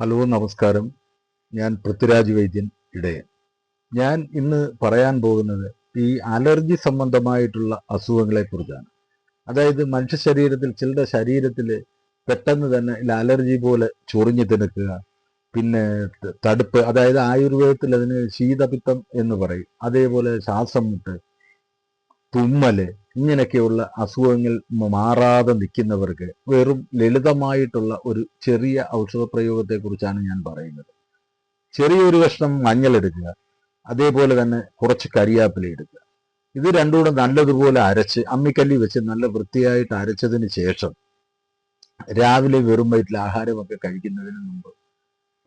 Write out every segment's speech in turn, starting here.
Hello നമസ്കാരം. ഞാൻ പൃഥ്വിരാജ് വൈദ്യൻ ഇടയൻ. ഞാൻ ഇന്ന് പറയാൻ പോകുന്നത് ഈ അലർജി സംബന്ധമായിട്ടുള്ള അസുഖങ്ങളെ കുറിച്ചാണ് അതായത് മനുഷ്യ ശരീരത്തിൽ ചിലരുടെ ശരീരത്തിൽ പെട്ടെന്ന് തന്നെ അലർജി പോലെ ചൊറിഞ്ഞു തിണക്കുക പിന്നെ തടുപ്പ് അതായത് ആയുർവേദത്തിൽ അതിന് ശീതപിത്തം എന്ന് പറയും. അതേപോലെ ശ്വാസം മുട്ട് തുമ്മൽ ഇങ്ങനെയൊക്കെയുള്ള അസുഖങ്ങൾ മാറാതെ നിൽക്കുന്നവർക്ക് വെറും ലളിതമായിട്ടുള്ള ഒരു ചെറിയ ഔഷധ പ്രയോഗത്തെ കുറിച്ചാണ് ഞാൻ പറയുന്നത്. ചെറിയൊരു കഷ്ണം മഞ്ഞൾ എടുക്കുക അതേപോലെ തന്നെ കുറച്ച് കരിയാപ്പില എടുക്കുക. ഇത് രണ്ടുകൂടെ നല്ലതുപോലെ അരച്ച് അമ്മിക്കല്ലി വെച്ച് നല്ല വൃത്തിയായിട്ട് അരച്ചതിന് ശേഷം രാവിലെ വെറും വയറ്റിൽ ആഹാരമൊക്കെ കഴിക്കുന്നതിന് മുമ്പ്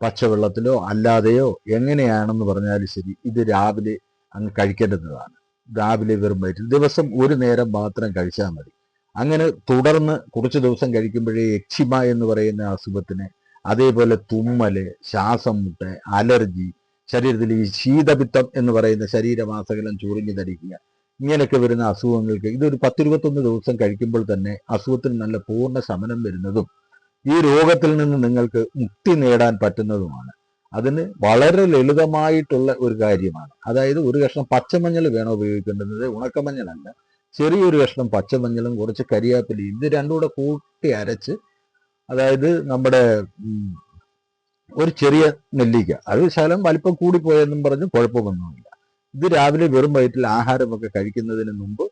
പച്ചവെള്ളത്തിലോ അല്ലാതെയോ എങ്ങനെയാണെന്ന് പറഞ്ഞാലും ശരി ഇത് രാവിലെ അങ്ങ് കഴിക്കേണ്ടതാണ്. രാവിലെ വെറും വയറ്റിൽ. ദിവസം ഒരു നേരം മാത്രം കഴിച്ചാൽ മതി. അങ്ങനെ തുടർന്ന് കുറച്ച് ദിവസം കഴിക്കുമ്പോഴേ എക്ഷിമ എന്ന് പറയുന്ന അസുഖത്തിന് അതേപോലെ തുമ്മൽ ശ്വാസം മുട്ട് അലർജി ശരീരത്തിൽ ഈ ശീതപിത്തം എന്ന് പറയുന്ന ശരീരമാസകലം ചുറിഞ്ഞു ധരിക്കുക ഇങ്ങനെയൊക്കെ വരുന്ന അസുഖങ്ങൾക്ക് ഇതൊരു പത്തിരുപത്തൊന്ന് ദിവസം കഴിക്കുമ്പോൾ തന്നെ അസുഖത്തിന് നല്ല പൂർണ ശമനം വരുന്നതും ഈ രോഗത്തിൽ നിന്ന് നിങ്ങൾക്ക് മുക്തി നേടാൻ പറ്റുന്നതുമാണ്. അതിന് വളരെ ലളിതമായിട്ടുള്ള ഒരു കാര്യമാണ്. അതായത് ഒരു കഷ്ണം പച്ചമഞ്ഞൾ വേണം ഉപയോഗിക്കേണ്ടത്? ഉണക്കമഞ്ഞളല്ല. ചെറിയൊരു കഷ്ണം പച്ചമഞ്ഞളും കുറച്ച് കരിയാപ്പിലയും ഇത് രണ്ടും കൂടെ കൂട്ടി അരച്ച് അതായത് നമ്മുടെ ഒരു ചെറിയ നെല്ലിക്ക. അത് ശകലം വലിപ്പം കൂടിപ്പോയെന്നും പറഞ്ഞ് കുഴപ്പമൊന്നുമില്ല. ഇത് രാവിലെ വെറും വയറ്റിൽ ആഹാരമൊക്കെ കഴിക്കുന്നതിന് മുമ്പ്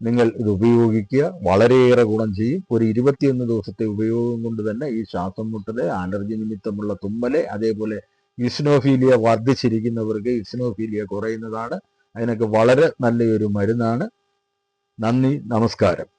നിങ്ങൾ ഇത് ഉപയോഗിക്കുക. വളരെയേറെ ഗുണം ചെയ്യും. ഒരു ഇരുപത്തിയൊന്ന് ദിവസത്തെ ഉപയോഗം കൊണ്ട് തന്നെ ഈ ശ്വാസം മുട്ടൽ അലർജി നിമിത്തമുള്ള തുമ്മൽ അതേപോലെ ഇസ്നോഫീലിയ വർദ്ധിച്ചിരിക്കുന്നവർക്ക് ഇസ്നോഫീലിയ കുറയുന്നതാണ്. അതിനൊക്കെ വളരെ നല്ലൊരു മരുന്നാണ്. നന്ദി നമസ്കാരം.